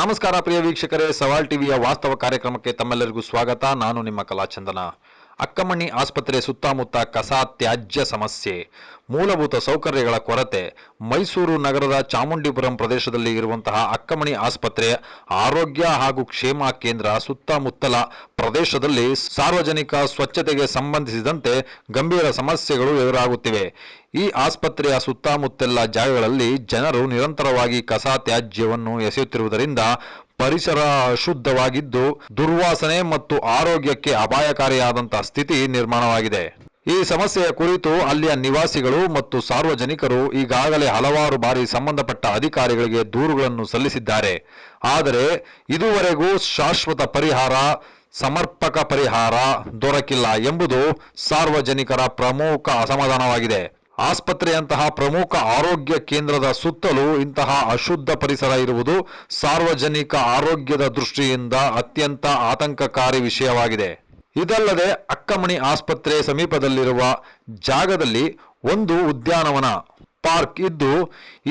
ನಮಸ್ಕಾರ ಪ್ರಿಯ ವೀಕ್ಷಕರೇ ಸವಾಲ್ ಟಿವಿಯ ವಾಸ್ತವ ಕಾರ್ಯಕ್ರಮಕ್ಕೆ ತಮ್ಮೆಲ್ಲರಿಗೂ ಸ್ವಾಗತ. ನಾನು ನಿಮ್ಮ ಕಲಾಚಂದನ. ಅಕ್ಕಮಣಿ ಆಸ್ಪತ್ರೆ ಸುತ್ತಮುತ್ತ ಕಸ, ತ್ಯಾಜ್ಯ ಸಮಸ್ಯೆ. ಮೂಲಭೂತ ಸೌಕರ್ಯಗಳ ಕೊರತೆ. ಮೈಸೂರು ನಗರದ ಚಾಮುಂಡಿಪುರಂ ಪ್ರದೇಶದಲ್ಲಿ ಇರುವಂತಹ ಅಕ್ಕಮಣಿ ಆಸ್ಪತ್ರೆ ಆರೋಗ್ಯ ಹಾಗೂ ಕ್ಷೇಮ ಕೇಂದ್ರ ಸುತ್ತಮುತ್ತಲ ಪ್ರದೇಶದಲ್ಲಿ ಸಾರ್ವಜನಿಕ ಸ್ವಚ್ಛತೆಗೆ ಸಂಬಂಧಿಸಿದಂತೆ ಗಂಭೀರ ಸಮಸ್ಯೆಗಳು ಎದುರಾಗುತ್ತಿವೆ. ಈ ಆಸ್ಪತ್ರೆಯ ಸುತ್ತಮುತ್ತಲ ಜಾಗಗಳಲ್ಲಿ ಜನರು ನಿರಂತರವಾಗಿ ಕಸ, ತ್ಯಾಜ್ಯವನ್ನು ಎಸೆಯುತ್ತಿರುವುದರಿಂದ ಪರಿಸರ ಅಶುದ್ಧವಾಗಿದ್ದು ದುರ್ವಾಸನೆ ಮತ್ತು ಆರೋಗ್ಯಕ್ಕೆ ಅಪಾಯಕಾರಿಯಾದಂತಹ ಸ್ಥಿತಿ ನಿರ್ಮಾಣವಾಗಿದೆ. ಈ ಸಮಸ್ಯೆಯ ಕುರಿತು ಅಲ್ಲಿಯ ನಿವಾಸಿಗಳು ಮತ್ತು ಸಾರ್ವಜನಿಕರು ಈಗಾಗಲೇ ಹಲವಾರು ಬಾರಿ ಸಂಬಂಧಪಟ್ಟ ಅಧಿಕಾರಿಗಳಿಗೆ ದೂರುಗಳನ್ನು ಸಲ್ಲಿಸಿದ್ದಾರೆ. ಆದರೆ ಇದುವರೆಗೂ ಶಾಶ್ವತ ಪರಿಹಾರ, ಸಮರ್ಪಕ ಪರಿಹಾರ ದೊರಕಿಲ್ಲ ಎಂಬುದು ಸಾರ್ವಜನಿಕರ ಪ್ರಮುಖ ಅಸಮಾಧಾನವಾಗಿದೆ. ಆಸ್ಪತ್ರೆಯಂತಹ ಪ್ರಮುಖ ಆರೋಗ್ಯ ಕೇಂದ್ರದ ಸುತ್ತಲೂ ಇಂತಹ ಅಶುದ್ಧ ಪರಿಸರ ಇರುವುದು ಸಾರ್ವಜನಿಕ ಆರೋಗ್ಯದ ದೃಷ್ಟಿಯಿಂದ ಅತ್ಯಂತ ಆತಂಕಕಾರಿ ವಿಷಯವಾಗಿದೆ. ಇದಲ್ಲದೆ ಅಕ್ಕಮಣಿ ಆಸ್ಪತ್ರೆ ಸಮೀಪದಲ್ಲಿರುವ ಜಾಗದಲ್ಲಿ ಒಂದು ಉದ್ಯಾನವನ ಪಾರ್ಕ್ ಇದ್ದು,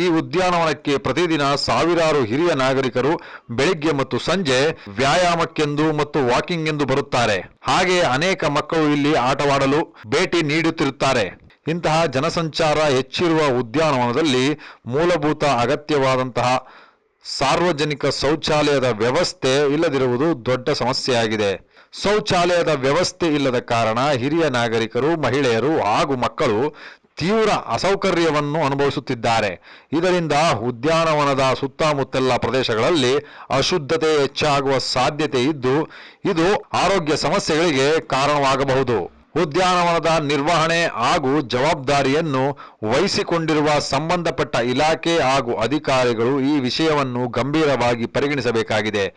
ಈ ಉದ್ಯಾನವನಕ್ಕೆ ಪ್ರತಿದಿನ ಸಾವಿರಾರು ಹಿರಿಯ ನಾಗರಿಕರು ಬೆಳಿಗ್ಗೆ ಮತ್ತು ಸಂಜೆ ವ್ಯಾಯಾಮಕ್ಕೆಂದು ಮತ್ತು ವಾಕಿಂಗ್ ಎಂದು ಬರುತ್ತಾರೆ. ಹಾಗೆಯೇ ಅನೇಕ ಮಕ್ಕಳು ಇಲ್ಲಿ ಆಟವಾಡಲು ಭೇಟಿ ನೀಡುತ್ತಿರುತ್ತಾರೆ. ಇಂತಹ ಜನಸಂಚಾರ ಹೆಚ್ಚಿರುವ ಉದ್ಯಾನವನದಲ್ಲಿ ಮೂಲಭೂತ ಅಗತ್ಯವಾದಂತಹ ಸಾರ್ವಜನಿಕ ಶೌಚಾಲಯದ ವ್ಯವಸ್ಥೆ ಇಲ್ಲದಿರುವುದು ದೊಡ್ಡ ಸಮಸ್ಯೆಯಾಗಿದೆ. ಶೌಚಾಲಯದ ವ್ಯವಸ್ಥೆ ಇಲ್ಲದ ಕಾರಣ ಹಿರಿಯ ನಾಗರಿಕರು, ಮಹಿಳೆಯರು ಹಾಗೂ ಮಕ್ಕಳು ತೀವ್ರ ಅಸೌಕರ್ಯವನ್ನು ಅನುಭವಿಸುತ್ತಿದ್ದಾರೆ. ಇದರಿಂದ ಉದ್ಯಾನವನದ ಸುತ್ತಮುತ್ತಲ ಪ್ರದೇಶಗಳಲ್ಲಿ ಅಶುದ್ಧತೆ ಹೆಚ್ಚಾಗುವ ಸಾಧ್ಯತೆ ಇದ್ದು, ಇದು ಆರೋಗ್ಯ ಸಮಸ್ಯೆಗಳಿಗೆ ಕಾರಣವಾಗಬಹುದು. ಉದ್ಯಾನವನದ ನಿರ್ವಹಣೆ ಹಾಗೂ ಜವಾಬ್ದಾರಿಯನ್ನು ವಹಿಸಿಕೊಂಡಿರುವ ಸಂಬಂಧಪಟ್ಟ ಇಲಾಖೆ ಹಾಗೂ ಅಧಿಕಾರಿಗಳು ಈ ವಿಷಯವನ್ನು ಗಂಭೀರವಾಗಿ ಪರಿಗಣಿಸಬೇಕಾಗಿದೆ.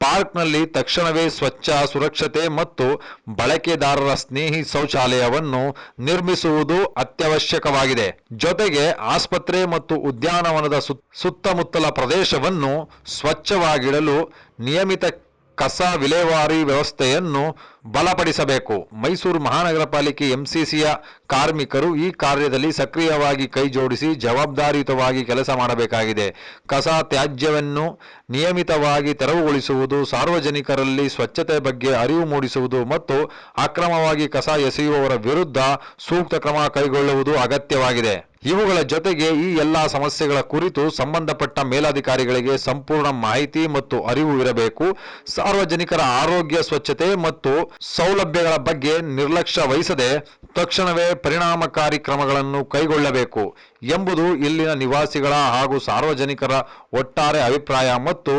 ಪಾರ್ಕ್ನಲ್ಲಿ ತಕ್ಷಣವೇ ಸ್ವಚ್ಛ, ಸುರಕ್ಷತೆ ಮತ್ತು ಬಳಕೆದಾರರ ಸ್ನೇಹಿ ಶೌಚಾಲಯವನ್ನು ನಿರ್ಮಿಸುವುದು ಅತ್ಯವಶ್ಯಕವಾಗಿದೆ. ಜೊತೆಗೆ ಆಸ್ಪತ್ರೆ ಮತ್ತು ಉದ್ಯಾನವನದ ಸುತ್- ಸುತ್ತಮುತ್ತಲ ಪ್ರದೇಶವನ್ನು ಸ್ವಚ್ಛವಾಗಿಡಲು ನಿಯಮಿತ ಕಸ ವಿಲೇವಾರಿ ವ್ಯವಸ್ಥೆಯನ್ನು ಬಲಪಡಿಸಬೇಕು. ಮೈಸೂರು ಮಹಾನಗರ ಪಾಲಿಕೆ ಎಂಸಿಸಿಯ ಕಾರ್ಮಿಕರು ಈ ಕಾರ್ಯದಲ್ಲಿ ಸಕ್ರಿಯವಾಗಿ ಕೈ ಜೋಡಿಸಿ ಜವಾಬ್ದಾರಿಯುತವಾಗಿ ಕೆಲಸ ಮಾಡಬೇಕಾಗಿದೆ. ಕಸ ತ್ಯಾಜ್ಯವನ್ನು ನಿಯಮಿತವಾಗಿ ತೆರವುಗೊಳಿಸುವುದು, ಸಾರ್ವಜನಿಕರಲ್ಲಿ ಸ್ವಚ್ಛತೆ ಬಗ್ಗೆ ಅರಿವು ಮೂಡಿಸುವುದು ಮತ್ತು ಅಕ್ರಮವಾಗಿ ಕಸ ಎಸೆಯುವವರ ವಿರುದ್ಧ ಸೂಕ್ತ ಕ್ರಮ ಕೈಗೊಳ್ಳುವುದು ಅಗತ್ಯವಾಗಿದೆ. ಇವುಗಳ ಜೊತೆಗೆ ಈ ಎಲ್ಲಾ ಸಮಸ್ಯೆಗಳ ಕುರಿತು ಸಂಬಂಧಪಟ್ಟ ಮೇಲಾಧಿಕಾರಿಗಳಿಗೆ ಸಂಪೂರ್ಣ ಮಾಹಿತಿ ಮತ್ತು ಅರಿವು ಇರಬೇಕು. ಸಾರ್ವಜನಿಕರ ಆರೋಗ್ಯ, ಸ್ವಚ್ಛತೆ ಮತ್ತು ಸೌಲಭ್ಯಗಳ ಬಗ್ಗೆ ನಿರ್ಲಕ್ಷ್ಯ ವಹಿಸದೆ ತಕ್ಷಣವೇ ಪರಿಣಾಮಕಾರಿ ಕ್ರಮಗಳನ್ನು ಕೈಗೊಳ್ಳಬೇಕು ಎಂಬುದು ಇಲ್ಲಿನ ನಿವಾಸಿಗಳ ಹಾಗೂ ಸಾರ್ವಜನಿಕರ ಒಟ್ಟಾರೆ ಅಭಿಪ್ರಾಯ ಮತ್ತು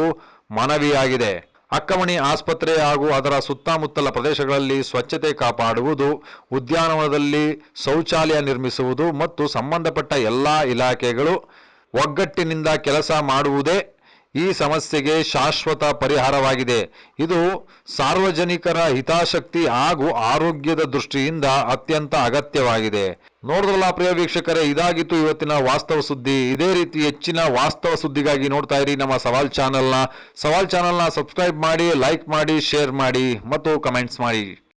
ಮನವಿಯಾಗಿದೆ. ಅಕ್ಕಮಣಿ ಆಸ್ಪತ್ರೆ ಹಾಗೂ ಅದರ ಸುತ್ತಮುತ್ತಲ ಪ್ರದೇಶಗಳಲ್ಲಿ ಸ್ವಚ್ಛತೆ ಕಾಪಾಡುವುದು, ಉದ್ಯಾನವನದಲ್ಲಿ ಶೌಚಾಲಯ ನಿರ್ಮಿಸುವುದು ಮತ್ತು ಸಂಬಂಧಪಟ್ಟ ಎಲ್ಲ ಇಲಾಖೆಗಳು ಒಗ್ಗಟ್ಟಿನಿಂದ ಕೆಲಸ ಮಾಡುವುದೇ ಈ ಸಮಸ್ಯೆಗೆ ಶಾಶ್ವತ ಪರಿಹಾರವಾಗಿದೆ. ಇದು ಸಾರ್ವಜನಿಕರ ಹಿತಾಸಕ್ತಿ ಹಾಗೂ ಆರೋಗ್ಯದ ದೃಷ್ಟಿಯಿಂದ ಅತ್ಯಂತ ಅಗತ್ಯವಾಗಿದೆ. ನೋಡಿದ್ರಲ್ಲ ಪ್ರಿಯ ವೀಕ್ಷಕರೇ, ಇದಾಗಿತ್ತು ಇವತ್ತಿನ ವಾಸ್ತವ ಸುದ್ದಿ. ಇದೇ ರೀತಿ ಹೆಚ್ಚಿನ ವಾಸ್ತವ ಸುದ್ದಿಗಾಗಿ ನೋಡ್ತಾ ಇರಿ ನಮ್ಮ ಸವಾಲ್ ಚಾನೆಲ್ನ. ಸವಾಲ್ ಚಾನೆಲ್ನ ಸಬ್ಸ್ಕ್ರೈಬ್ ಮಾಡಿ, ಲೈಕ್ ಮಾಡಿ, ಶೇರ್ ಮಾಡಿ ಮತ್ತು ಕಮೆಂಟ್ಸ್ ಮಾಡಿ.